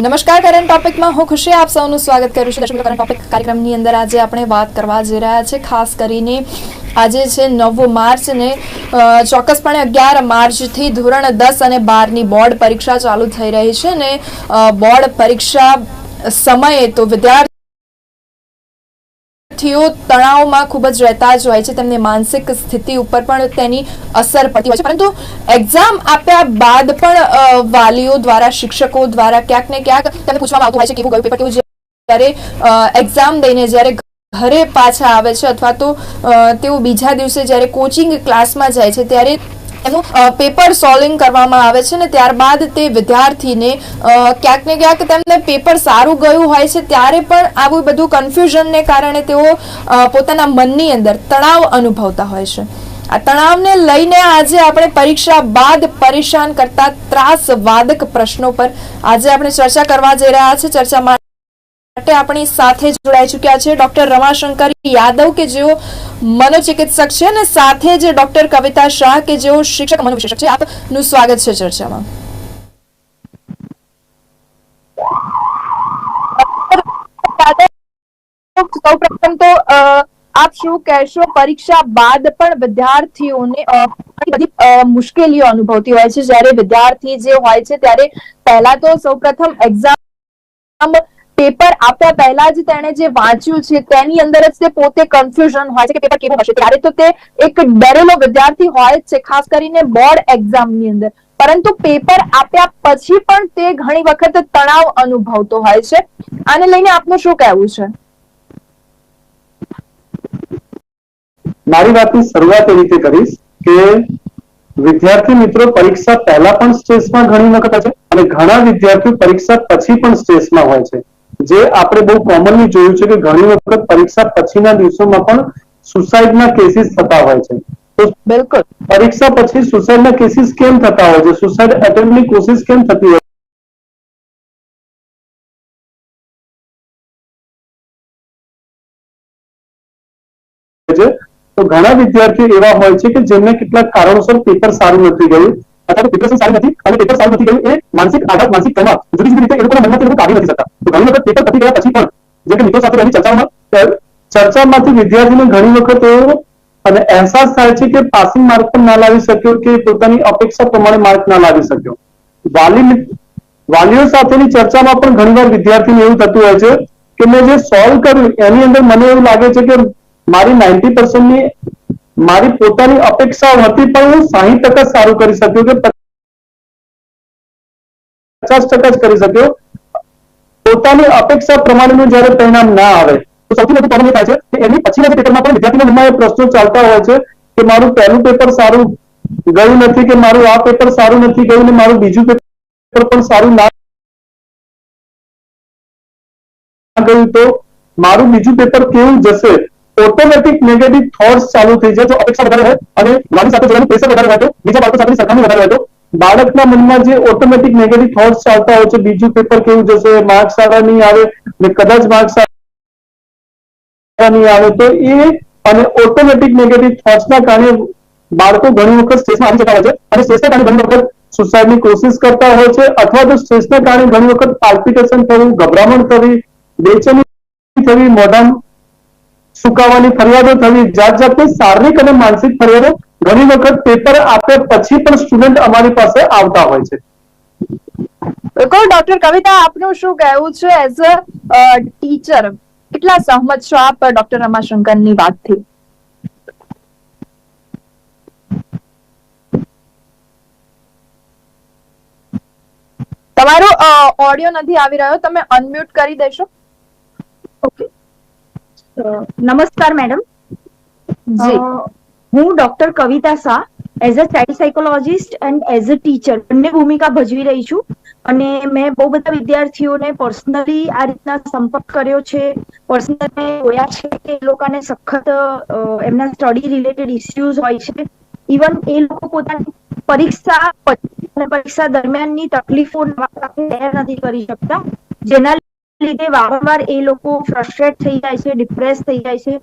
નમસ્કાર કરંટ ટોપિકમાં હું ખુશી, આપ સૌનું સ્વાગત કરું છું. કરંટ ટોપિક કાર્યક્રમની અંદર આજે આપણે વાત કરવા જઈ રહ્યા છે. ખાસ કરીને આજે છે નવ માર્ચ ને ચોક્કસપણે અગિયાર માર્ચથી ધોરણ દસ અને બારની બોર્ડ પરીક્ષા ચાલુ થઈ રહી છે ને બોર્ડ પરીક્ષા સમયે તો વિદ્યાર્થી વિદ્યાર્થીઓ તણાવમાં ખૂબ જ રહેતા જ હોય છે. તેમની માનસિક સ્થિતિ ઉપર પણ તેની અસર પડતી હોય છે. પરંતુ એક્ઝામ આપ્યા બાદ પણ વાલીઓ દ્વારા, શિક્ષકો દ્વારા ક્યાંક ને ક્યાંક તેમને પૂછવામાં આવતું હોય છે કેવું ગયું પેપર કેવું જ્યારે એક્ઝામ દઈને જ્યારે ઘરે પાછા આવે છે અથવા તો તેઓ બીજા દિવસે જ્યારે કોચિંગ ક્લાસમાં જાય છે, ત્યારે એનું પેપર સોલ્વિંગ કરવામાં આવે છે ને ત્યારબાદ તે વિદ્યાર્થીને ક્યાંક ને ક્યાંક તેમને પેપર સારું ગયું હોય છે ત્યારે પણ આવું બધું કન્ફ્યુઝનને કારણે તેઓ પોતાના મનની અંદર તણાવ અનુભવતા હોય છે. આ તણાવને લઈને આજે આપણે પરીક્ષા બાદ પરેશાન કરતા ત્રાસવાદક પ્રશ્નો પર આજે આપણે ચર્ચા કરવા જઈ રહ્યા છે ચર્ચા માટે આપણી સાથે જોડાઈ ચૂક્યા છે ડોક્ટર રમાશંકર યાદવ, કે જેઓ મનોચિકિત્સક છે અને સાથે જ ડોક્ટર કવિતા શાહ, કે જેઓ શિક્ષક મનોવિશેષક છે. આપનું સ્વાગત છે ચર્ચામાં. સૌપ્રથમ તો આપ શું કહેશો, પરીક્ષા બાદ પણ વિદ્યાર્થીઓને બધી મુશ્કેલીઓ અનુભવતી હોય છે. જ્યારે વિદ્યાર્થી જે હોય છે, ત્યારે પહેલા તો સૌપ્રથમ એક્ઝામ પેપર આપ્યા પહેલા જ તેણે જે વાંચ્યું છે, તેની અંદર જ તે પોતે કન્ફ્યુઝન હોય છે કે પેપર કેવું હશે. ત્યારે તો તે એક ડરેલો વિદ્યાર્થી હોય જ છે, ખાસ કરીને બોર્ડ એક્ઝામની અંદર. પરંતુ પેપર આપ્યા પછી પણ તે ઘણી વખત તણાવ અનુભવતો હોય છે. આને લઈને આપનું શું કહેવું છે? મારી વાતની શરૂઆત એ રીતે કરીશ કે વિદ્યાર્થી મિત્રો પરીક્ષા પહેલા પણ સ્ટ્રેસમાં ઘણી વખત છે અને ઘણા વિદ્યાર્થીઓ પરીક્ષા પછી પણ સ્ટ્રેસમાં હોય છે. જે આપણે બહુ કોમનલી જોયું છે કે ઘણી વખત પરીક્ષા પછીના દિવસોમાં પણ સુસાઇડના કેસીસ થતા હોય છે. તો બિલકુલ. પરીક્ષા પછી સુસાઇડના કેસીસ કેમ થતા હોય છે? સુસાઇડ એટેમ્પની કોશિશ કેમ થતી હોય છે? તો ઘણા વિદ્યાર્થીઓ એવા હોય છે કે જેમને કેટલાક કારણોસર પેપર સારું નથી ગયું. અથવા પ્રિપરેશન સારી નથી અને પેપર સારું નથી ગયું એ માનસિક આઘાત, માનસિક તણાવ. જુદી જુદી રીતે એ લોકોના લોકો કાઢી નથી શકતા. તો ઘણી વખત પેપર પતી ગયા પછી પણ, જે કે મિત્રો સાથે રહેલી ચર્ચામાં ચર્ચામાંથી વિદ્યાર્થીને ઘણી વખત એવો અને અહેસાસ થાય છે કે પાસિંગ માર્ક પણ ના લાવી શક્યો કે પોતાની અપેક્ષા પ્રમાણે માર્ક ના લાવી શક્યો. વાલી વાલીઓ સાથેની ચર્ચામાં પણ ઘણીવાર વિદ્યાર્થીને એવું થતું હોય છે કે મેં જે સોલ્વ કર્યું, એની અંદર મને એવું લાગે છે કે મારી નાઇન્ટી પર્સન્ટની મારી પોતાની અપેક્ષાઓ હતી, પણ હું સાહીઠ ટકા સારું કરી શક્યો કે પચાસ ટકા જ કરી શક્યો. પોતાની અપેક્ષા પ્રમાણેનું જ્યારે પરિણામ ના આવે, તો સૌથી મોટું પ્રોબ્લેમ થાય છે કે એની પછીના પેપરમાં પણ વિદ્યાર્થીના મનમાં એ પ્રશ્નો ચાલતા હોય છે કે મારું પહેલું પેપર સારું ગયું નથી કે મારું આ પેપર સારું નથી ગયું ને મારું બીજું પેપર પણ સારું ના ગયું તો મારું બીજું પેપર કેવું જશે? ઓટોમેટિક નેગેટિવ થોટ્સ ચાલુ થઈ જાય, જો અપેક્ષા વધારે હોય અને વાલી સાથે જોડાનું પ્રેશર વધારે હોય તો, બીજા બાળકો સાથે સરખામણી વધારે હોય તો, બાળકના મનમાં જે ઓટોમેટિક નેગેટિવ થોટ્સ ચાલતા હોય છે, બીજું પેપર કેવું જશે માર્ક્સ સારા નહીં આવે, ને કદાચ માર્ક્સ સારા નહીં આવે, તો એ અને ઓટોમેટિક નેગેટિવ થોટ્સના કારણે બાળકો ઘણી વખત સ્ટ્રેસમાં આવી જતા હોય છે. અને સ્ટ્રેસના કારણે ઘણી વખત સુસાઇડની કોશિશ કરતા હોય છે, અથવા તો સ્ટ્રેસના કારણે ઘણી વખત પાલ્પિટેશન થવું, ગભરામણ થવી, બેચેની થવી, મોઢામાં સુકાવાની ફરિયાદો થવી જાત જાતની શારીરિક અને માનસિક ફરિયાદો ઘણી વખત પેપર આપ્યા પછી પણ સ્ટુડન્ટ અમારી પાસે આવતા હોય છે. બિલકુલ ડોક્ટર કવિતા આપનું શું કહેવું છે એઝ અ ટીચર કેટલા સહમત છો આપ ડોક્ટર રમાશંકરની વાતથી? તમારો ઓડિયો નથી આવી રહ્યો તમે અનમ્યુટ કરી દેશો. ઓકે નમસ્કાર મેડમ. હું doctor Kavita Shah as a child psychologist and as a teacher બંને ભૂમિકા ભજવી રહી છું અને મેં બહુ બધા વિદ્યાર્થીઓને પર્સનલી આ રીતના સંપર્ક કર્યો છે. પર્સનલી જોયા છે કે એ લોકોને સખત એમના સ્ટડી રિલેટેડ ઇસ્યુઝ હોય છે. ઇવન એ લોકો પોતાની પરીક્ષા પરીક્ષા દરમિયાનની તકલીફો નથી કરી શકતા. જેના લીધે વારંવાર એ લોકો ફ્રસ્ટ્રેટ થઈ જાય છે ડિપ્રેસ થઈ જાય છે.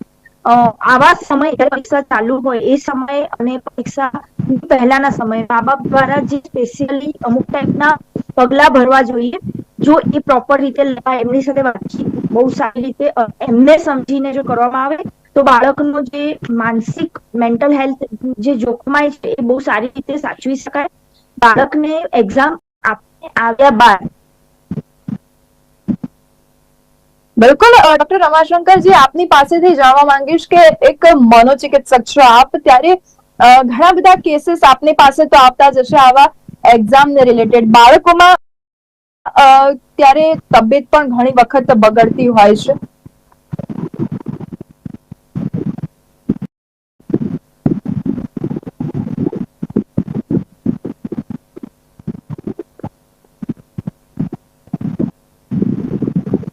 આવા સમય પરીક્ષા ચાલુ હોય, એ સમય અને પરીક્ષા પહેલાના સમય મા બાપ દ્વારા જે સ્પેશિયલી અમુક ટાઈપના પગલા ભરવા જોઈએ, જો એ પ્રોપર રીતે લેવાય, એમની સાથે વાતચીત બહુ સારી રીતે એમને સમજીને જો કરવામાં આવે, તો બાળકનો જે માનસિક મેન્ટલ હેલ્થ જે જોખમાય છે, એ બહુ સારી રીતે સાચવી શકાય. બાળકને એક્ઝામ આવ્યા બાદ બિલકુલ ડોક્ટર રમાશંકરજી આપની પાસેથી જાણવા માંગીશ કે એક મનોચિકિત્સક છો આપ, ત્યારે ઘણા બધા કેસીસ આપની પાસે તો આવતા જ હશે આવા એક્ઝામ ને રિલેટેડ બાળકોમાં ત્યારે તબિયત પણ ઘણી વખત બગડતી હોય છે.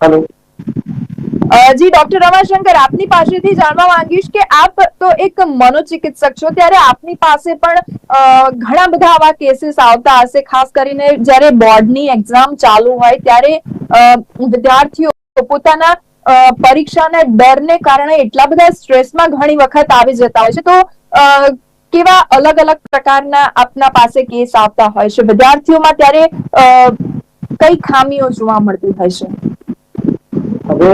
હેલો. જી, ડોક્ટર રમાશંકર, આપની પાસેથી જાણવા માંગીશ કે આપ તો એક મનોચિકિત્સક છો, ત્યારે આપની પાસે પણ ઘણા બધા આવા કેસીસ આવતા હશે, ખાસ કરીને જ્યારે બોર્ડની એક્ઝામ ચાલુ હોય, ત્યારે વિદ્યાર્થીઓ પોતાના પરીક્ષાના ડરને કારણે એટલા બધા સ્ટ્રેસમાં ઘણી વખત આવી જતા હોય છે. તો કેવા અલગ અલગ પ્રકારના આપના પાસે કેસ આવતા હોય છે? વિદ્યાર્થીઓમાં ત્યારે કઈ ખામીઓ જોવા મળતી હોય છે? હવે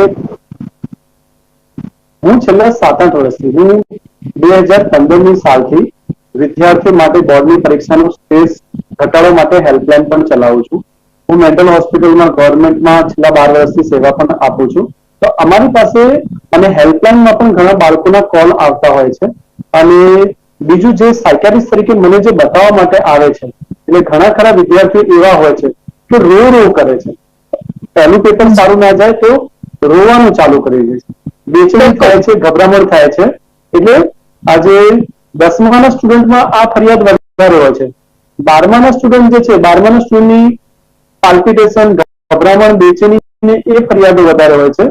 હું છેલ્લા સાત આઠ વર્ષથી, હું બે હજાર પંદરની સાલથી વિદ્યાર્થીઓ માટે બોર્ડની પરીક્ષાનો સ્ટ્રેસ ઘટાડવા માટે હેલ્પલાઇન પણ ચલાવું છું. હું મેન્ટલ હોસ્પિટલમાં ગવર્મેન્ટમાં છેલ્લા બાર વર્ષથી સેવા પણ આપું છું. તો અમારી પાસે અને હેલ્પલાઇનમાં પણ ઘણા બાળકોના કોલ આવતા હોય છે. અને બીજું જે સાયકારિસ્ટ તરીકે મને જે બતાવવા માટે આવે છે, એટલે ઘણા ખરા વિદ્યાર્થીઓ એવા હોય છે કે રો રો કરે છે. પહેલું પેપર સારું ના જાય તો રોવાનું ચાલુ કરી દે છે. બેચેની થાય છે ગભરામણ થાય છે. એટલે આજે દસમાના સ્ટુડન્ટમાં આ ફરિયાદ વધારે હોય છે. બારમાના સ્ટુડન્ટ જે છે બારમાના સ્ટુડન્ટની પાલ્પિટેશન ગભરામણ બેચેની એ ફરિયાદો વધારે હોય છે.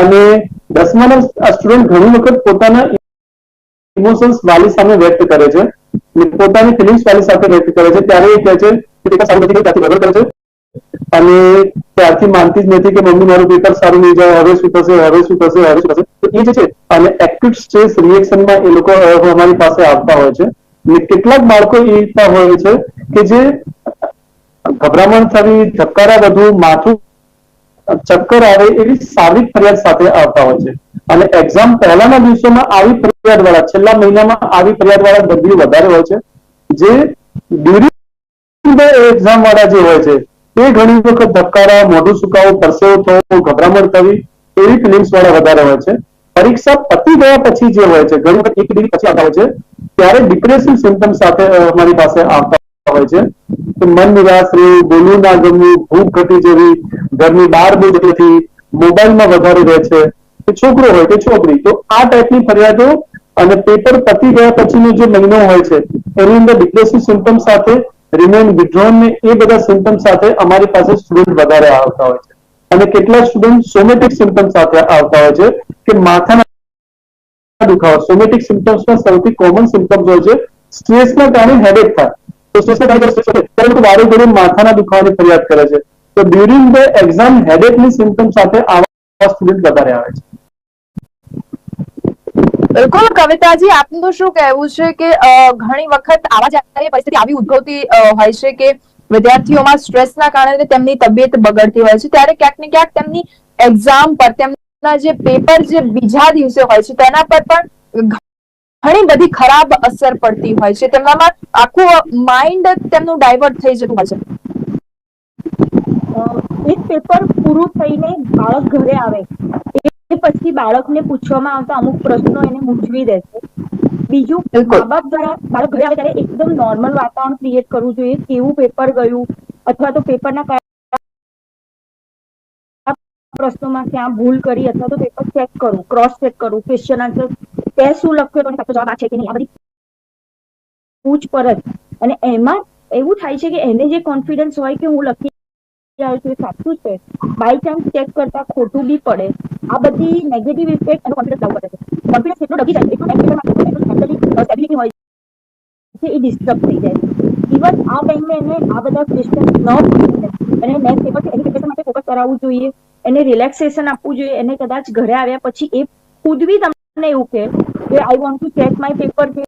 અને દસમાના સ્ટુડન્ટ ઘણી વખત પોતાના ઇમોશન્સ વાલી સામે વ્યક્ત કરે છે. પોતાની ફિલિંગ્સ વાલી સાથે વ્યક્ત કરે છે. ત્યારે એ કહે છે કે ગડબડ કરે છે. અને ત્યારથી માનતી જ નથી કે મમ્મી, મારું પેપર સારું નહીં જાય, હવે શું થશે, હવે શું થશે, હવે શું થશે. તો એ જે છે. અને એક્યુટ સ્ટ્રેસ રિએક્શનમાં એ લોકો અમારી પાસે આવતા હોય છે. ને કેટલાક બાળકો એ રીતના હોય છે કે જે ગભરામણ થવી, ધબકારા વધુ માથું ચક્કર આવે એવી સારી ફરિયાદ સાથે આવતા હોય છે. અને એક્ઝામ પહેલાના દિવસોમાં આવી ફરિયાદ વાળા છેલ્લા મહિનામાં આવી ફરિયાદ વાળા દર્દીઓ વધારે હોય છે. જે ડ્યુરિંગ એક્ઝામ વાળા જે હોય છે તે ઘણી વખત ધબકારા, મોઢું સુકાવું, પરસેવો થવો, ગભરામણ થવી એવી ફિલિંગ્સ વાળા વધારે હોય છે. પરીક્ષા પતી ગયા પછી જે હોય છે, ઘણી વખત એક ડિગ્રી પછી આવતા હોય છે, ત્યારે ડિપ્રેસિવ સિમ્ટમ સાથે અમારી પાસે આવતા હોય છે. મન નિરાશ રહેવું બોલવું ના ગમવું, ભૂખ ઘટી જવી, ઘરની બહાર બહુ જતી મોબાઈલમાં વધારે રહે છે. કે છોકરો હોય કે છોકરી, તો આ ટાઈપની ફરિયાદો અને પેપર પતી ગયા પછીનો જે મહિનો હોય છે, એની અંદર ડિપ્રેસિવ સિમ્ટમ સાથે રિમેન વિડ્રોન ને એ બધા સિમ્ટમ સાથે અમારી પાસે સ્ટુડન્ટ વધારે આવતા હોય છે. અને કેટલા સ્ટુડન્ટ સોમેટિક સિમ્ટમ સાથે આવતા હોય છે કે માથાના દુખાવો. સોમેટિક સિમ્ટમ્સમાં સૌથી કોમન સિમ્ટમ્સ હોય છે. સ્ટ્રેસના કારણે હેડેક થાય. તો સ્ટ્રેસના કારણે લોકો વારે ઘડી માથાના દુખાવાની ફરિયાદ કરે છે. તો ડ્યુરિંગ ધ એક્ઝામ હેડેકની સિમ્ટમ સાથે આવા સ્ટુડન્ટ વધારે આવે છે. બિલકુલ, કવિતાજી, આપનું તો શું કહેવું છે કે ઘણી વખત આવા જ્યારે પરિસ્થિતિ આવી ઉદ્ભવતી હોય છે કે વિદ્યાર્થીઓમાં સ્ટ્રેસના કારણે તેમની તબિયત બગડતી હોય છે. ત્યારે ક્યાંક ને ક્યાંક તેમની એક્ઝામ પર, તેમના જે પેપર જે બીજા દિવસે હોય છે, તેના પર પણ ઘણી બધી ખરાબ અસર પડતી હોય છે. તેમનામાં આખું માઇન્ડ તેમનું ડાયવર્ટ થઈ જતું હોય છે. એક પેપર પૂરું થઈને બાળક ઘરે આવે. એ પછી બાળકને પૂછવામાં આવતા અમુક પ્રશ્નો એને મૂંઝવી દેશે બીજું મા બાપ દ્વારા બાળક ઘરે આવે ત્યારે એકદમ નોર્મલ વાતાવરણ ક્રિએટ કરવું જોઈએ. કેવું પેપર ગયું? અથવા તો પેપરના કયા પ્રશ્નોમાં ક્યાં ભૂલ કરી અથવા તો પેપર ચેક કરવું ક્રોસ ચેક કરવું ક્વેશ્ચન આન્સર તે શું લખ્યું તો સાચો જવાબ આ છે કે નહીં? આ બધી પૂછપરછ. અને એમાં એવું થાય છે કે એને જે કોન્ફિડન્સ હોય કે હું લખી આવ્યો છે, સાચું છે. બાય ચાન્સ ચેક કરતા ખોટું બી પડે. આ બધી નેગેટિવ ઇફેક્ટ એનો કોન્ફિડન્સ ડાઉન કરે છે. કોન્ફિડન્સ એટલો ડગી જાય એટલું મેન્ટલી સ્ટેબિલિટી હોય છે, એ ડિસ્ટર્બ થઈ જાય ઇવન આ ટાઈમે એને આ બધા ક્વેશ્ચન ન અને નેક્સ્ટ પેપર છે એની માટે ફોકસ કરાવવું જોઈએ. એને રિલેક્સેશન આપવું જોઈએ. એને કદાચ ઘરે આવ્યા પછી એ ખુદ બી તમને એવું કે I want to check my paper કે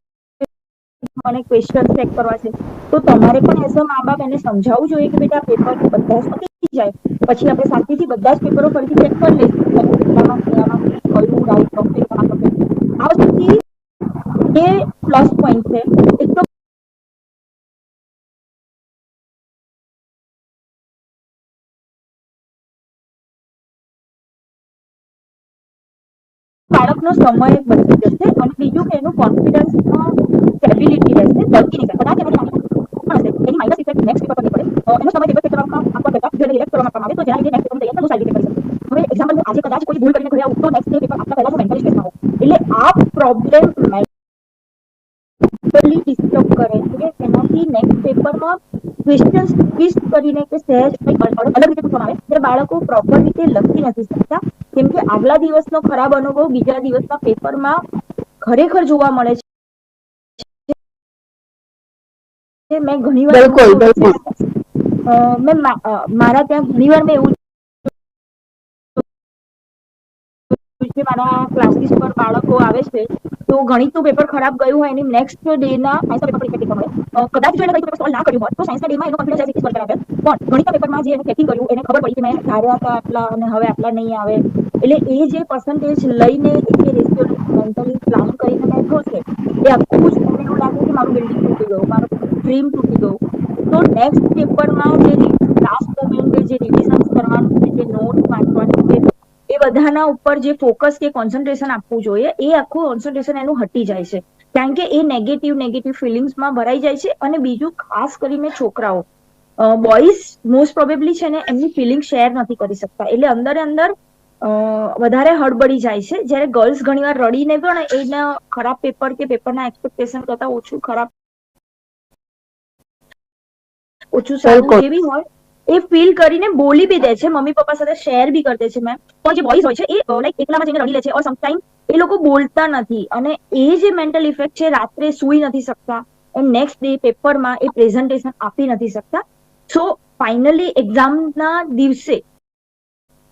મને ક્વેશ્ચન ચેક કરવા છે. તો તમારે પણ એઝ અ મા બાપ એને સમજાવવું જોઈએ કે બેટા પેપર બધા જ જાય. પછી આપણે શાંતિથી બધા જ પેપરો ફરીથી ચેક કરી લઈશું કયું રાઈટ ટોપિક આ વસ્તુથી એ પ્લસ પોઈન્ટ છે. એક તો બાળકનો સમય બચી જશે અને બીજું કે એનું કોન્ફિડન્સ સ્ટેબિલિટી રહેશે ડરકી નહીં કદાચ એનો સમય એની માઇનસ ઇફેક્ટ નેક્સ્ટ પેપર પર પડે એનો સમય પેપર કરવામાં આપવા કરતા જેને રિલેક્ટ કરવામાં આવે તો જેના લીધે નેક્સ્ટ પેપર તૈયાર થતું સારી રીતે કરી શકે હવે એક્ઝામ્પલ આજે કદાચ કોઈ ભૂલ કરીને ઘરે આવું તો નેક્સ્ટ પેપર આપતા પહેલા મેન્ટલી સ્ટ્રેસમાં હોય એટલે આ પ્રોબ્લેમ મેન્ટલી ડિસ્ટર્બ કરે. છે એનાથી નેક્સ્ટ પેપરમાં ક્વેશ્ચન્સ ટ્વિસ્ટ કરીને કે સહેજ અલગ રીતે પૂછવામાં આવે ત્યારે બાળકો પ્રોપર રીતે લખી નથી શકતા. કેમ કે આગલા દિવસનો ખરાબ અનુભવ બીજા દિવસના પેપરમાં ખરેખર જોવા મળે છે. મેં ઘણી વાર મેં મારા ત્યાં ઘણી વાર મેં એવું મારા ક્લાસીસ પર બાળકો આવે છે. તો ગણિતનું પેપર ખરાબ ગયું હોય એની નેક્સ્ટ ડેના સાયન્સના પેપર ઇફેક્ટ મળે કદાચ જો એને પેપર સોલ્વ ના કર્યું હોત તો સાયન્સના ડેમાં એનો કોન્ફિડન્સ એઝ ઇટ બરકરાર પણ ગણિતના પેપરમાં જે એને ચેકિંગ કર્યું, એને ખબર પડી કે મેં ધાર્યા હતા આટલા અને હવે આટલા નહીં આવે. એટલે એ જે પર્સન્ટેજ લઈને એ રેશિયો મેન્ટલી પ્લાન કરીને બેઠો છે એ આખું જ મને એવું લાગે કે મારું બિલ્ડિંગ તૂટી ગયું, મારું ડ્રીમ તૂટી ગયું. તો નેક્સ્ટ પેપરમાં જે લાસ્ટ મોમેન્ટે જે રિવિઝન કરવાનું છે જે નોટ વાંચવાની છે એ બધાના ઉપર જે ફોકસ કે કોન્સન્ટ્રેશન આપવું જોઈએ એ આખું કોન્સન્ટ્રેશન એનું હટી જાય છે. કારણ કે એ નેગેટિવ નેગેટિવ ફિલિંગ્સમાં ભરાઈ જાય છે અને બીજું ખાસ કરીને છોકરાઓ. બોયઝ મોસ્ટ પ્રોબેબલી છે ને એમની ફિલિંગ શેર નથી કરી શકતા. એટલે અંદર અંદર વધારે હળબળી જાય છે. જ્યારે ગર્લ્સ ઘણીવાર રડીને પણ એના ખરાબ પેપર કે પેપરના એક્સપેક્ટેશન કરતા ઓછું ખરાબ ઓછું સારું એવી હોય એ ફીલ કરીને બોલી બી દે છે. મમ્મી, પપ્પા સાથે શેર બી કરી દે છે મેમ પણ જે બોયઝ હોય છે, એ લાઈક એકલામાં જઈને રડી લે છે. ઓર સમટાઈમ એ લોકો બોલતા નથી. અને એ જે મેન્ટલ ઇફેક્ટ છે, રાત્રે સૂઈ નથી શકતા. એન્ડ નેક્સ્ટ ડે પેપરમાં એ પ્રેઝન્ટેશન આપી નથી શકતા. સો ફાઇનલી એક્ઝામના દિવસે,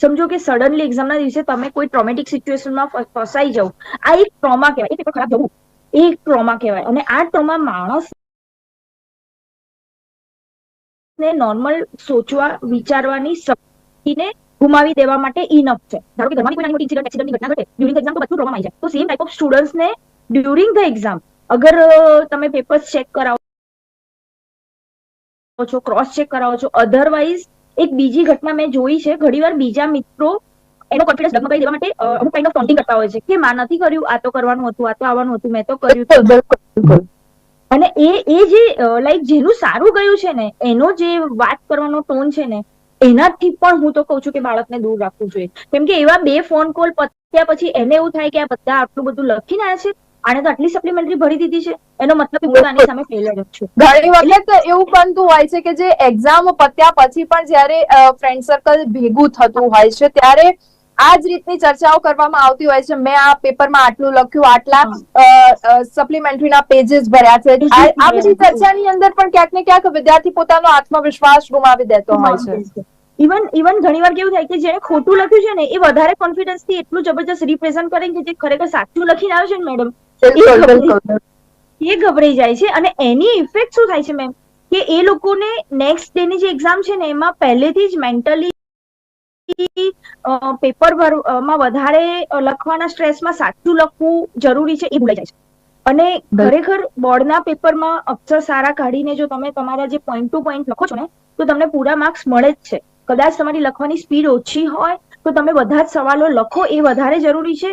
સમજો કે સડનલી એક્ઝામના દિવસે તમે કોઈ ટ્રોમેટિક સિચ્યુએશનમાં ફસાઈ જાવ આ એક ટ્રોમા કહેવાય. એ પેપર ખરાબ જવું એ એક ટ્રોમા કહેવાય. અને આ ટ્રોમા માણસ ને નોર્મલ સોચવા, વિચારવાની શક્તિને ગુમાવી દેવા માટે ઇનફ છે. ધારો કે ઘરમાં કોઈ નાની મોટી ઇન્સિડન્ટ ઘટના ઘટે ડ્યુરિંગ એક્ઝામ તો બધું ટ્રોમા આવી જાય. તો સેમ ટાઈપ ઓફ સ્ટુડન્ટ્સને ડ્યુરિંગ ધ એક્ઝામ અગર તમે પેપર્સ ચેક કરાવો છો ક્રોસ ચેક કરાવો છો અધરવાઇઝ એક બીજી ઘટના મેં જોઈ છે, ઘણીવાર બીજા મિત્રો એનો કોન્ફિડન્સ ડગમગાઈ દેવા માટે અમુક કાઇન્ડ ઓફ ટોન્ટિંગ કરતા હોય છે કે, માં નથી કર્યું, આ તો કરવાનું હતું, આ તો આવવાનું હતું, મેં તો કર્યું. અને એ એ જે લાઈક જેનું સારું ગયું છે ને, એનો જે વાત કરવાનો ટોન છે ને, એનાથી પણ હું તો કહું છું કે બાળકને દૂર રાખવું જોઈએ. કેમ કે એવા બે ફોન કોલ પત્યા પછી એને એવું થાય કે આ બધા આટલું બધું લખીને આવ્યા છે, આને તો આટલી સપ્લિમેન્ટરી ભરી દીધી છે, એનો મતલબ હું આની સામે ફેલર છું. ઘણી વખત એવું બનતું હોય છે કે જે એક્ઝામ પત્યા પછી પણ જ્યારે ફ્રેન્ડ સર્કલ ભેગું થતું હોય છે, ત્યારે આ જ રીતની ચર્ચાઓ કરવામાં આવતી હોય છે. મેં આ પેપરમાં આટલું લખ્યું આટલા સપ્લિમેન્ટરીના પેजेस ભર્યા છે. આ બધી ચર્ચાની અંદર પણ ક્યાંક ને ક્યાંક વિદ્યાર્થી પોતાનો આત્મવિશ્વાસ ગુમાવી દેતો હોય છે. ઇવન ઇવન ઘણી વાર કેવું થાય કે જેને ખોટું લખ્યું છે ને એ વધારે કોન્ફિડન્સથી એટલું જબરજસ્ત રિપ્રેઝન્ટ કરે કે જે ખરેખર સાચું લખીને આવે છે ને મેડમ એ ગભરાઈ જાય. છે. અને એની ઇફેક્ટ શું થાય છે મેમ કે એ લોકોને નેક્સ્ટ ડે ની જે એક્ઝામ છે ને એમાં પહેલેથી જ મેન્ટલી પેપરમાં વધારે લખવાના સ્ટ્રેસમાં સાચું લખવું જરૂરી છે એ ભૂલાઈ જાય છે. અને ખરેખર બોર્ડના પેપરમાં અક્ષર સારા કાઢીને જો તમે તમારા જે પોઈન્ટ ટુ પોઈન્ટ લખો છો ને તો તમને પૂરા માર્ક્સ મળે જ છે. કદાચ તમારી લખવાની સ્પીડ ઓછી હોય તો તમે બધા જ સવાલો લખો એ વધારે જરૂરી છે.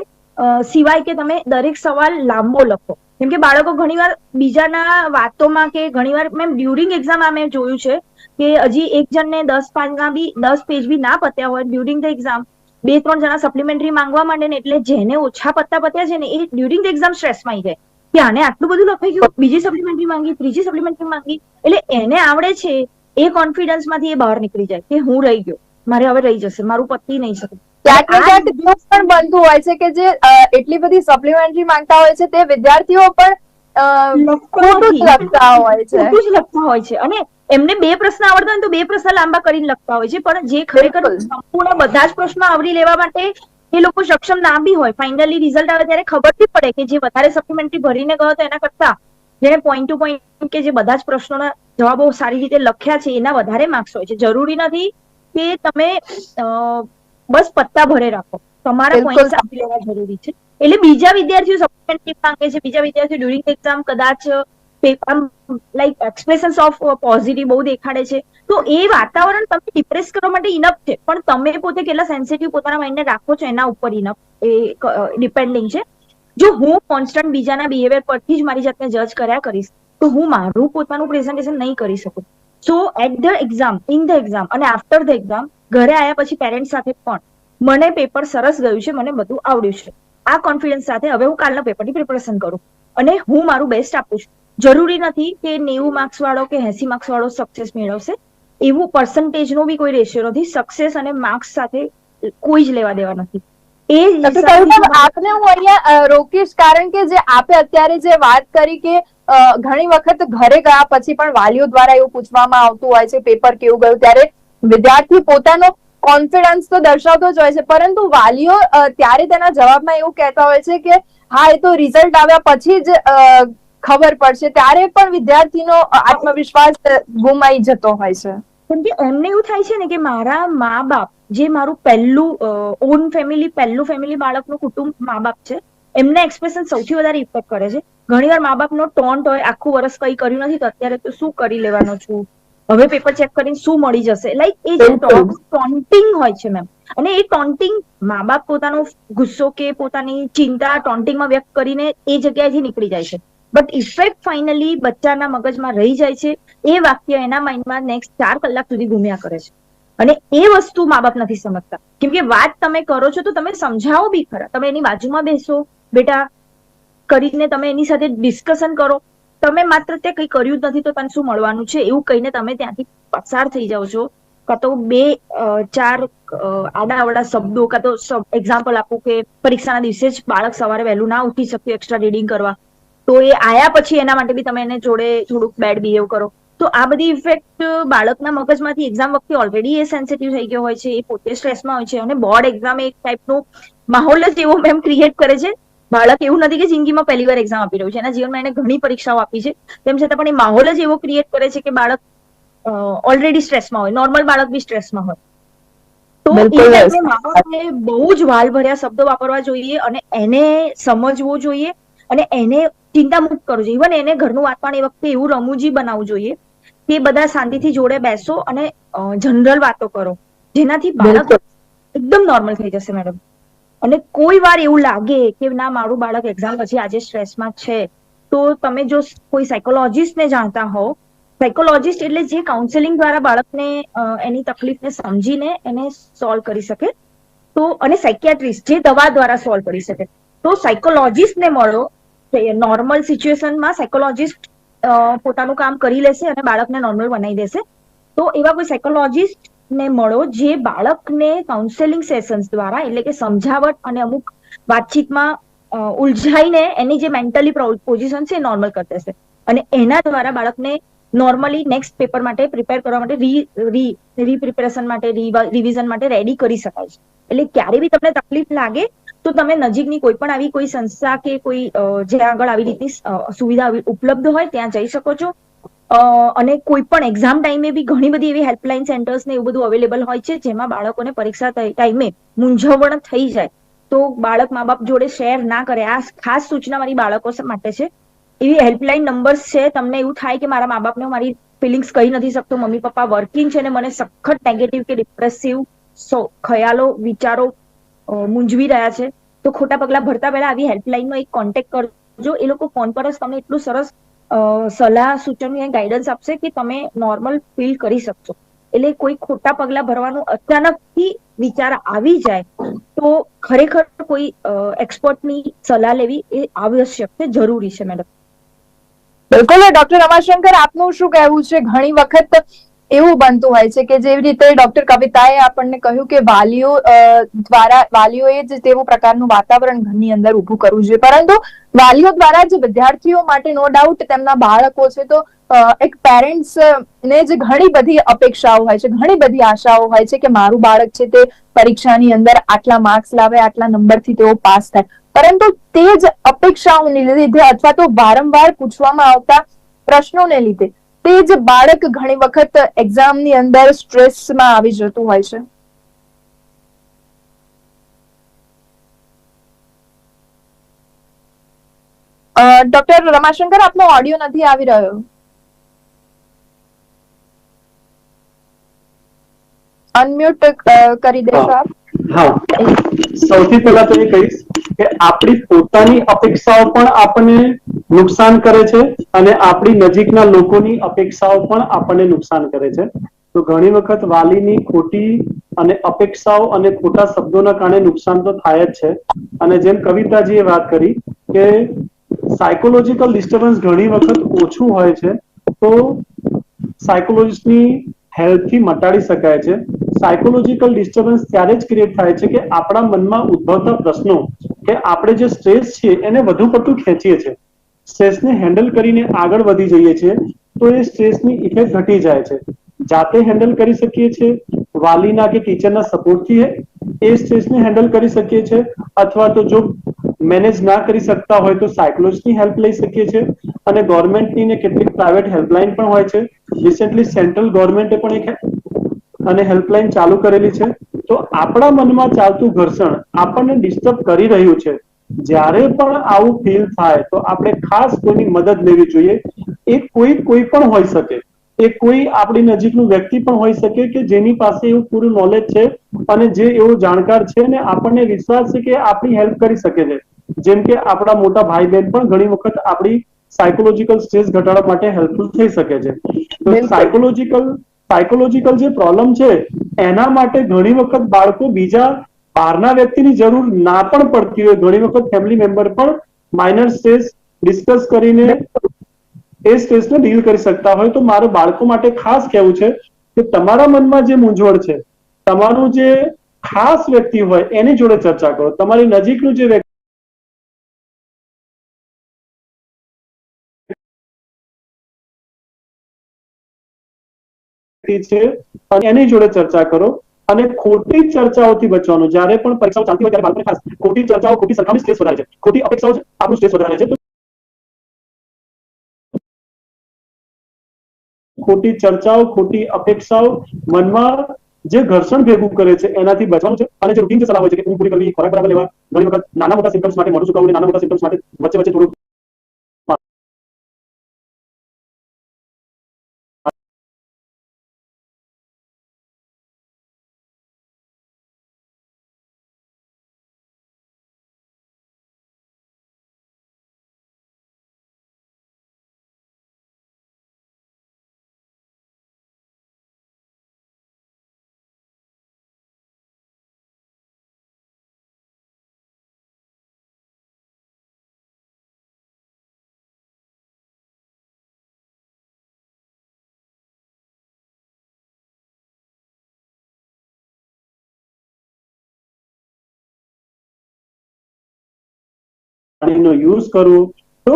સિવાય કે તમે દરેક સવાલ લાંબો લખો. કેમ કે બાળકો ઘણીવાર બીજાના વાતોમાં કે ઘણીવાર મેમ ડ્યુરિંગ એક્ઝામ આ મેં જોયું છે કે હજી એક જણને દસ પાનના બી દસ પેજ બી ના પત્યા હોય ડ્યુરિંગ ધ એક્ઝામ બે ત્રણ જણા સપ્લિમેન્ટરી માંગવા માંડે ને એટલે જેને ઓછા પત્તા પત્યા છે ને એ ડ્યુરિંગ ધ એક્ઝામ સ્ટ્રેસમાં આવી જાય કે આને આટલું બધું લખાઈ ગયું બીજી સપ્લિમેન્ટરી માંગી ત્રીજી સપ્લિમેન્ટરી માંગી એટલે એને આવડે છે એ કોન્ફિડન્સમાંથી એ બહાર નીકળી જાય કે હું રહી ગયો મારે હવે રહી જશે મારું પતિ નહીં શકે. ક્યાંક ને ક્યાંક પણ બનતું હોય છે કે જે એટલી બધી સપ્લિમેન્ટરી માંગતા હોય છે તે વિદ્યાર્થીઓ પણ ખોટું જ લખતા હોય છે. ખોટું જ લખતા હોય છે. અને એમને બે પ્રશ્ન આવડતા હોય તો બે પ્રશ્ન લાંબા કરીને લખતા હોય છે. પણ જે ખરેખર સંપૂર્ણ બધા જ પ્રશ્નો આવરી લેવા માટે એ લોકો સક્ષમ ના બી હોય. ફાઇનલી રિઝલ્ટ આવે ત્યારે ખબર બી પડે કે જે વધારે સપ્લિમેન્ટરી ભરીને ગયો હતો એના કરતા જેને પોઈન્ટ ટુ પોઈન્ટ કે જે બધા જ પ્રશ્નોના જવાબો સારી રીતે લખ્યા છે એના વધારે માર્ક્સ હોય છે. જરૂરી નથી કે તમે બસ પત્તા ભરે રાખો. તમારા પોઈન્ટ આપી લેવા જરૂરી છે. એટલે બીજા વિદ્યાર્થીઓ સપ્લિમેન્ટરી માંગે છે. બીજા વિદ્યાર્થીઓ ડ્યુરિંગ એક્ઝામ કદાચ લાઈક એક્સપ્રેશન્સ ઓફ પોઝિટિવ બહુ દેખાડે છે. તો એ વાતાવરણ તમે ડિપ્રેસ કરવા માટે ઇનફ છે. પણ તમે પોતે કેટલા સેન્સિટિવ પોતાના માઇન્ડને રાખો છો એના ઉપર ઇનફ એ ડિપેન્ડિંગ છે. જો હું કોન્સ્ટન્ટ બીજાના બિહેવિયર પરથી જ મારી જાતને જજ કર્યા કરીશ, તો હું મારું પોતાનું પ્રેઝન્ટેશન નહીં કરી શકું. So at the exam in the exam અને આફ્ટર ધ એક્ઝામ ઘરે આવ્યા પછી પેરેન્ટ્સ સાથે પણ મને પેપર સરસ ગયું છે. મને બધું આવડ્યું છે. આ કોન્ફિડન્સ સાથે હવે હું કાલના પેપરની પ્રિપરેશન કરું. અને હું મારું બેસ્ટ આપું છું. જરૂરી નથી કે નેવું માર્ક્સ વાળો કે એસી માર્ક્સ વાળો સક્સેસ મેળવશે. એવું પર્સન્ટેજ નો બી કોઈ રેશિયો નથી. સક્સેસ અને માર્ક્સ સાથે કોઈ જ લેવા દેવા નથી. એ આપને હું અહીંયા રોકીશ. કારણ કે જે આપે અત્યારે જે વાત કરી કે ઘણી વખત ઘરે ગયા પછી પણ વાલીઓ દ્વારા એવું પૂછવામાં આવતું હોય છે પેપર કેવું ગયું ત્યારે વિદ્યાર્થી પોતાનો કોન્ફિડન્સ તો દર્શાવતો જ હોય છે. પરંતુ વાલીઓ ત્યારે તેના જવાબમાં એવું કહેતા હોય છે કે, હા, એ તો રિઝલ્ટ આવ્યા પછી જ ખબર પડશે. ત્યારે પણ વિદ્યાર્થીનો આત્મવિશ્વાસ ગુમાઈ જતો હોય છે. કેમ કે એમને એવું થાય છે ને કે મારા મા બાપ જે મારું પહેલું ઓન ફેમિલી પહેલું ફેમિલી બાળકનું કુટુંબ મા બાપ છે, એમના એક્સપ્રેશન સૌથી વધારે ઇફેક્ટ કરે છે. ઘણીવાર મા બાપનો ટોન્ટ હોય, આખું વર્ષ કઈ કર્યું નથી, તો અત્યારે તો શું કરી લેવાનો છું? હવે પેપર ચેક કરીને શું મળી જશે? લાઈક એ જે. ટોન્ટિંગ હોય છે મેમ અને એ ટોન્ટિંગ મા બાપ પોતાનો ગુસ્સો કે પોતાની ચિંતા ટોન્ટિંગમાં વ્યક્ત કરીને એ જગ્યાએથી નીકળી જાય છે. બટ ઇફેક્ટ ફાઇનલી બચ્ચાના મગજમાં રહી જાય છે. એ વાક્ય એના માઇન્ડમાં નેક્સ્ટ ચાર કલાક સુધી ગુમ્યા કરે છે. અને એ વસ્તુ મા બાપ નથી સમજતા. કેમ કે વાત તમે કરો છો તો તમે સમજાવો બી ખરા. તમે એની બાજુમાં બેસો. બેટા કરીને તમે એની સાથે ડિસ્કશન કરો. તમે માત્ર તે કંઈ કર્યું જ નથી, તો તને શું મળવાનું છે? એવું કહીને તમે ત્યાંથી પસાર થઈ જાઓ છો. કાં તો બે ચાર આડાવડા શબ્દો, કાં તો એક્ઝામ્પલ આપું કે પરીક્ષાના દિવસે જ બાળક સવારે વહેલું ના ઉઠી શક્યું એક્સ્ટ્રા રીડિંગ કરવા. તો એ આયા પછી એના માટે બી તમે એને જોડે થોડુંક બેડ બિહેવ કરો. તો આ બધી ઇફેક્ટ બાળકના મગજમાંથી એક્ઝામ વખતે ઓલરેડી એ સેન્સિટિવ થઈ ગયો હોય છે, એ પોતે સ્ટ્રેસમાં હોય છે. અને બોર્ડ એક્ઝામ એક ટાઈપનું માહોલ જ એવો મેમ ક્રિએટ કરે છે બાળક એવું નથી કે જિંદગીમાં પહેલી વાર એક્ઝામ આપી રહ્યું છે. એના જીવનમાં એને ઘણી પરીક્ષાઓ આપી છે. તેમ છતાં પણ એ માહોલ જ એવો ક્રિએટ કરે છે કે બાળક ઓલરેડી સ્ટ્રેસમાં હોય. નોર્મલ બાળક બી સ્ટ્રેસમાં હોય. તો એ ટાઈમે બહુ જ વાલ ભર્યા શબ્દો વાપરવા જોઈએ અને એને સમજવું જોઈએ અને એને ચિંતા મુક્ત કરવું જોઈએ. ઇવન એને ઘરનું વાતાવરણ એ વખતે એવું રમૂજી બનાવવું જોઈએ કે બધા શાંતિથી જોડે બેસો અને જનરલ વાતો કરો. જેનાથી બાળક એકદમ નોર્મલ થઈ જશે મેડમ અને કોઈ વાર એવું લાગે કે ના, મારું બાળક એક્ઝામ પછી આજે સ્ટ્રેસમાં છે. તો તમે જો કોઈ સાયકોલોજીસ્ટને જાણતા હો સાયકોલોજીસ્ટ એટલે જે કાઉન્સેલિંગ દ્વારા બાળકને એની તકલીફને સમજીને એને સોલ્વ કરી શકે. તો, અને સાયકિયાટ્રિસ્ટ જે દવા દ્વારા સોલ્વ કરી શકે. તો સાયકોલોજીસ્ટને મળો નોર્મલ સિચ્યુએશનમાં સાયકોલોજીસ્ટ પોતાનું કામ કરી લેશે અને બાળકને નોર્મલ બનાવી દેશે. તો એવા કોઈ સાયકોલોજીસ્ટ ને મળો જે બાળકને કાઉન્સેલિંગ સેશન્સ દ્વારા, એટલે કે સમજાવટ અને અમુક વાતચીતમાં ઉલઝાઈને એની જે મેન્ટલી પોઝિશન છે નોર્મલ કરી દેશે. અને એના દ્વારા બાળકને નોર્મલી નેક્સ્ટ પેપર માટે પ્રિપેર કરવા માટે રી રી રીપ્રિપેરેશન માટે રિવિઝન માટે રેડી કરી શકાય છે. એટલે ક્યારે બી તમને તકલીફ લાગે, તો તમે નજીકની કોઈ પણ આવી કોઈ સંસ્થા કે કોઈ જ્યાં આગળ આવી રીતની સુવિધા ઉપલબ્ધ હોય, ત્યાં જઈ શકો છો. અને કોઈ પણ એક્ઝામ ટાઈમે બી ઘણી બધી એવી હેલ્પલાઇન સેન્ટર્સ ને એવું બધું અવેલેબલ હોય છે, જેમાં બાળકોને પરીક્ષા ટાઈમે મૂંઝવણ થઈ જાય. તો બાળક મા બાપ જોડે શેર ના કરે. આ ખાસ સૂચના મારી બાળકો માટે છે. એવી હેલ્પલાઇન નંબર્સ છે, તમને એવું થાય કે મારા મા બાપને મારી ફિલિંગ્સ કહી નથી શકતો, મમ્મી પપ્પા વર્કિંગ છે ને મને સખત નેગેટિવ કે ડિપ્રેસિવ ખ્યાલો, વિચારો મૂંઝવી રહ્યા છે. તો ખોટા પગલા ભરતા પહેલા આવી હેલ્પલાઇનનો એક કોન્ટેક્ટ કરજો. એ લોકો ફોન પર જ તમને એટલું સરસ સલાહ સૂચન ગાઈડન્સ આપશે કે તમે નોર્મલ ફીલ કરી શકશો. એટલે કોઈ ખોટા પગલા ભરવાનું અચાનકથી વિચાર આવી જાય, તો ખરેખર કોઈ એક્સપર્ટની સલાહ લેવી એ આવશ્યક છે, જરૂરી છે મેડમ બિલકુલ ડોક્ટર રમાશંકર, આપનું શું કહેવું છે? ઘણી વખત એવું બનતું હોય છે કે જેવી રીતે ડોક્ટર કવિતાએ આપણને કહ્યું કે વાલીઓ દ્વારા, વાલીઓએ જ તેવું પ્રકારનું વાતાવરણ ઘરની અંદર ઊભું કરવું જોઈએ. પરંતુ વાલીઓ દ્વારા જ વિદ્યાર્થીઓ માટે નો ડાઉટ તેમના બાળકો છે તો એક પેરેન્ટ્સ ને જ ઘણી બધી અપેક્ષાઓ હોય છે, ઘણી બધી આશાઓ હોય છે કે મારું બાળક છે તે પરીક્ષાની અંદર આટલા માર્ક્સ લાવે, આટલા નંબરથી તેઓ પાસ થાય. પરંતુ તે જ અપેક્ષાઓને લીધે અથવા તો વારંવાર પૂછવામાં આવતા પ્રશ્નોને લીધે તે જ બાળક ઘણી વખત એક્ઝામની અંદર સ્ટ્રેસમાં આવી જતું હોય છે. ડોક્ટર રમાશંકર આપનો ઓડિયો નથી આવી રહ્યો. અનમ્યુટ કરી દેશો આપ હા. સૌથી પહેલા તો એ કહીશ કે આપણી પોતાની અપેક્ષાઓ પણ આપણને નુકસાન કરે છે અને આપણી નજીકના લોકોની અપેક્ષાઓ પણ આપણને નુકસાન કરે છે. તો ઘણી વખત વાલીની ખોટી અને અપેક્ષાઓ અને ખોટા શબ્દોના કારણે નુકસાન તો થાય જ છે. અને જેમ કવિતાજીએ વાત કરી કે સાયકોલોજીકલ ડિસ્ટર્બન્સ ઘણી વખત ઓછું હોય છે, તો સાયકોલોજીસ્ટની હેલ્પથી મટાડી શકાય છે. સાયકોલોજીકલ ડિસ્ટર્બન્સ ત્યારે જ ક્રિએટ થાય છે કે આપણા મનમાં ઉદ્ભવતા પ્રશ્નો કે આપણે જે સ્ટ્રેસ છે એને વધુ પડતું ખેંચીએ છીએ. સ્ટ્રેસને હેન્ડલ કરીને આગળ વધી જઈએ છીએ તો એ સ્ટ્રેસની ઇફેક્ટ ઘટી જાય છે. જાતે હેન્ડલ કરી શકીએ છીએ? વાલીના કે ટીચરના સપોર્ટથી એ? સ્ટ્રેસને હેન્ડલ કરી શકીએ છીએ? અથવા તો જો મેનેજ ના કરી શકતા હોય તો સાયકોલોજીની હેલ્પ લઈ શકીએ છીએ? અને ગવર્મેન્ટની ને કેટલીક પ્રાઇવેટ હેલ્પલાઇન પણ હોય છે. રિસેન્ટલી સેન્ટ્રલ ગવર્મેન્ટે પણ એક અને હેલ્પલાઇન ચાલુ કરેલી છે. તો આપણા મનમાં ચાલતું ઘર્ષણ આપણને ડિસ્ટર્બ કરી રહ્યું છે. જ્યારે પણ આવું ફીલ થાય, તો આપણે ખાસ કોઈની મદદ લેવી જોઈએ. એ કોઈ કોઈ પણ હોઈ શકે. એ કોઈ આપણી નજીકનું વ્યક્તિ પણ હોઈ શકે કે જેની પાસે એવું પૂરું નોલેજ છે અને જે એવો જાણકાર છે ને આપણને વિશ્વાસ છે કે આપણી હેલ્પ કરી શકે છે. જેમ કે આપણા મોટા ભાઈ બહેન પણ ઘણી વખત આપણી સાયકોલોજીકલ સ્ટ્રેસ ઘટાડવા માટે હેલ્પફુલ થઈ શકે છે. તો સાયકોલોજીકલ સાયકોલોજીકલ જે પ્રોબ્લેમ છે એના માટે ઘણી વખત બાળકો બીજા બહારના વ્યક્તિની જરૂર ના પણ પડતી હોય. ઘણી વખત ફેમિલી મેમ્બર પણ માઇનર સ્ટ્રેસ ડિસ્કસ કરીને એ સ્ટ્રેસને ડીલ કરી શકતા હોય. તો મારે બાળકો માટે ખાસ કહેવું છે કે તમારા મનમાં જે મૂંઝવણ છે તમારું જે ખાસ વ્યક્તિ હોય એની જોડે ચર્ચા કરો. તમારી નજીકનું જે વ્યક્તિ છે, અને એની જોડે ચર્ચા કરો. અને ખોટી ચર્ચાઓથી બચવાનું. જ્યારે પણ પરીક્ષાઓ ચાલતી હોય ત્યારે ખાસ ખોટી ચર્ચાઓ, ખોટી સરખામણી સ્ટ્રેસ વધારે છે. ખોટી અપેક્ષાઓ આપણું સ્ટ્રેસ વધારે છે. ખોટી ચર્ચાઓ, ખોટી અપેક્ષાઓ મનમાં જે ઘર્ષણ ભેગું કરે છે, એનાથી બચવાનું છે. અને જે રૂટીન જે સલાહ હોય છે કે પૂરી કરવી, ખોરાક બરાબર લેવા, ઘણી વખત નાના મોટા સિમ્ટમ્સ માટે મોટું સુકાવવું, નાના મોટા સિમ્ટમ્સ માટે વચ્ચે વચ્ચે થોડું પાણીનો યુઝ કરવો તો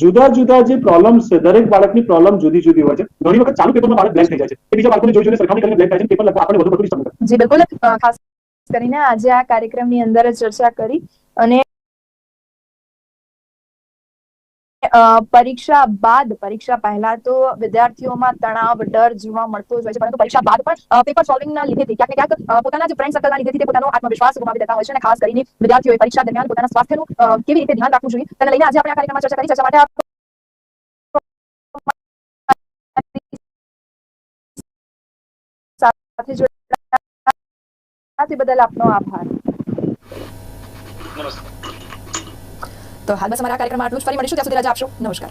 જુદા જુદા જે પ્રોબ્લેમ્સ છે, દરેક બાળકની પ્રોબ્લેમ જુદી જુદી હોય છે. ઘણી વખત ચાલુ પેપરમાં બાળક બ્લેન્ક થઈ જાય છે. એ બીજા બાળકોને જોઈ જોઈને સરખામણી કરીને બ્લેન્ક થાય છે પેપર લખવા આપણે વધુ પડતું ડિસ્ટર્બ જી, બિલકુલ. ખાસ કરીને આજે આ કાર્યક્રમની અંદર ચર્ચા કરી અને પરીક્ષા બાદ, પરીક્ષા પહેલા તો વિદ્યાર્થીઓમાં તણાવ, ડર જોવા મળતો જ હોય છે, પરંતુ પરીક્ષા બાદ પણ પેપર સોલ્વિંગ ના લીધેથી, ક્યાંક ક્યાંક પોતાના જે ફ્રેન્ડ સર્કલના લીધે પોતાનો આત્મવિશ્વાસ ગુમાવી દેતા હોય છે અને ખાસ કરીને વિદ્યાર્થીઓએ પરીક્ષા દરમિયાન પોતાના સ્વાસ્થ્યનું કેવી રીતે ધ્યાન રાખવું જોઈએ, તેને લઈને આજે આપણે આ કાર્યક્રમમાં ચર્ચા કરી. ચર્ચા માટે સાથે જોડાયા બદલ આપનો આભાર. તો હાલ બસ અમારા કાર્યક્રમમાં આટલું જ. ફરી મળીશું. ત્યાં સુધી રજા આપશો. નમસ્કાર.